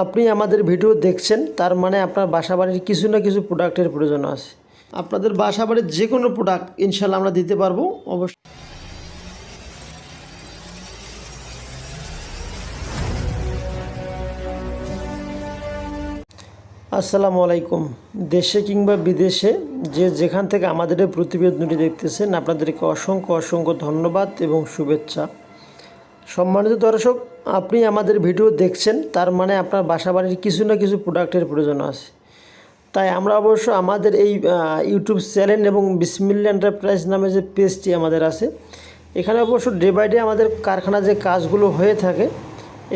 আপনি আমাদের ভিডিও দেখছেন, তার মানে আপনার বাসা বাড়ির কিছু না কিছু প্রোডাক্টের প্রয়োজন আছে। আপনাদের বাসা বাড়ির যে কোনো প্রোডাক্ট ইনশাল্লাহ আমরা দিতে পারব, অবশ্যই। আসসালামু আলাইকুম। দেশে কিংবা বিদেশে যে যেখান থেকে আমাদের প্রতিবেদনটি দেখতেছেন, আপনাদেরকে অসংখ্য অসংখ্য ধন্যবাদ এবং শুভেচ্ছা। সম্মানিত দর্শক, আপনি আমাদের ভিডিও দেখছেন, তার মানে আপনার বাসা বাড়ির কিছু না কিছু প্রোডাক্টের প্রয়োজন আছে। তাই আমরা অবশ্য আমাদের এই ইউটিউব চ্যানেল এবং বিসমিল্লা এন্টারপ্রাইজ নামে যে পেজটি আমাদের আছে, এখানে অবশ্য ডে বাই ডে আমাদের কারখানা যে কাজগুলো হয়ে থাকে,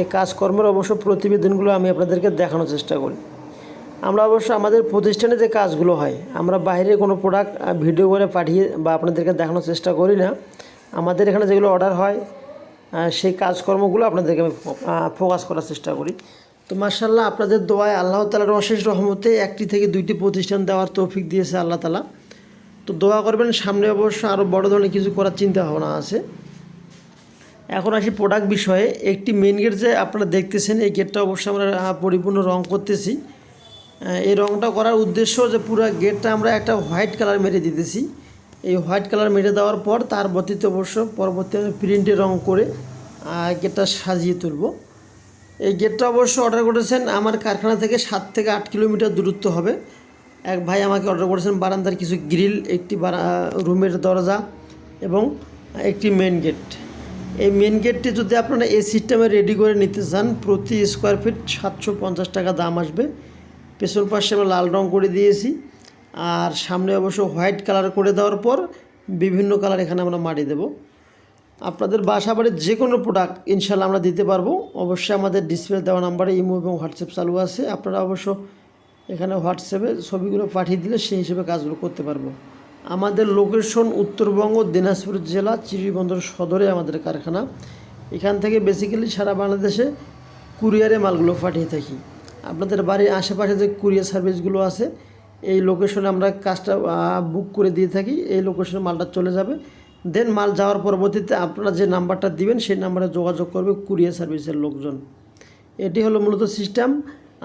এই কাজকর্মের অবশ্য প্রতিবেদনগুলো আমি আপনাদেরকে দেখানোর চেষ্টা করি। আমরা অবশ্য আমাদের প্রতিষ্ঠানে যে কাজগুলো হয়, আমরা বাইরে কোনো প্রোডাক্ট ভিডিও করে পাঠিয়ে বা আপনাদেরকে দেখানোর চেষ্টা করি না। আমাদের এখানে যেগুলো অর্ডার হয় সেই কাজকর্মগুলো আপনাদেরকে আমি ফোকাস করার চেষ্টা করি। তো মার্শাল্লাহ আপনাদের দোয়ায় আল্লাহ তালার অশেষ রহমতে একটি থেকে দুইটি প্রতিষ্ঠান দেওয়ার তৌফিক দিয়েছে আল্লাহ তালা তো দোয়া করবেন, সামনে অবশ্য আরও বড় ধরনের কিছু করার চিন্তা ভাবনা আছে। এখন আসি প্রোডাক্ট বিষয়ে। একটি মেন গেট যে আপনারা দেখতেছেন, এই গেটটা অবশ্যই আমরা পরিপূর্ণ রং করতেছি। এই রংটা করার উদ্দেশ্য যে পুরো গেটটা আমরা একটা হোয়াইট কালার মেরে দিতেছি। এই হোয়াইট কালার মেরে দেওয়ার পর তার বর্তিতে অবশ্য পরবর্তী প্রিন্টে রং করে গেটটা সাজিয়ে তুলব। এই গেটটা অবশ্য অর্ডার করেছেন আমার কারখানা থেকে সাত থেকে আট কিলোমিটার দূরত্ব হবে। এক ভাই আমাকে অর্ডার করেছেন বারান্দার কিছু গ্রিল একটি রুমের দরজা এবং একটি মেন গেট এই মেন গেটটি যদি আপনারা এই সিস্টেমে রেডি করে নিতে চান, প্রতি স্কোয়ার ফিট সাতশো পঞ্চাশ টাকা দাম আসবে। পেছন পাশে আমরা লাল রং করে দিয়েছি। আর সামনে অবশ্য হোয়াইট কালার করে দেওয়ার পর বিভিন্ন কালার এখানে আমরা মাটি দেবো। আপনাদের বাসা বাড়ির যে কোনো প্রোডাক্ট ইনশাল্লাহ আমরা দিতে পারব। অবশ্যই আমাদের ডিসপ্লে দেওয়া নাম্বারে ইমো এবং হোয়াটসঅ্যাপ চালু আছে। আপনারা অবশ্য এখানে হোয়াটসঅ্যাপে ছবিগুলো পাঠিয়ে দিলে সেই হিসেবে কাজগুলো করতে পারব। আমাদের লোকেশন উত্তরবঙ্গ, দিনাজপুর জেলা চিরিবন্দর সদরে আমাদের কারখানা। এখান থেকে বেসিক্যালি সারা বাংলাদেশে কুরিয়ারে মালগুলো পাঠিয়ে থাকি। আপনাদের বাড়ির আশেপাশে যে কুরিয়ার সার্ভিসগুলো আছে এই লোকেশনে আমরা কাজটা বুক করে দিয়ে থাকি। এই লোকেশনে মালটা চলে যাবে। দেন মাল যাওয়ার পরবর্তীতে আপনারা যে নাম্বারটা দিবেন, সেই নাম্বারে যোগাযোগ করবে কুরিয়ার সার্ভিসের লোকজন। এটি হলো মূলত সিস্টেম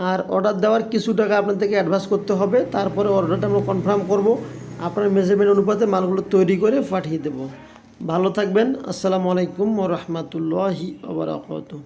আর অর্ডার দেওয়ার কিছু টাকা আপনাদেরকে অ্যাডভান্স করতে হবে। তারপরে অর্ডারটা আমরা কনফার্ম করব। আপনার মেজারমেন্ট অনুপাতে মালগুলো তৈরি করে পাঠিয়ে দেব। ভালো থাকবেন। আসসালামু আলাইকুম ও রহমতুল্লাহি আবরাকাতুহ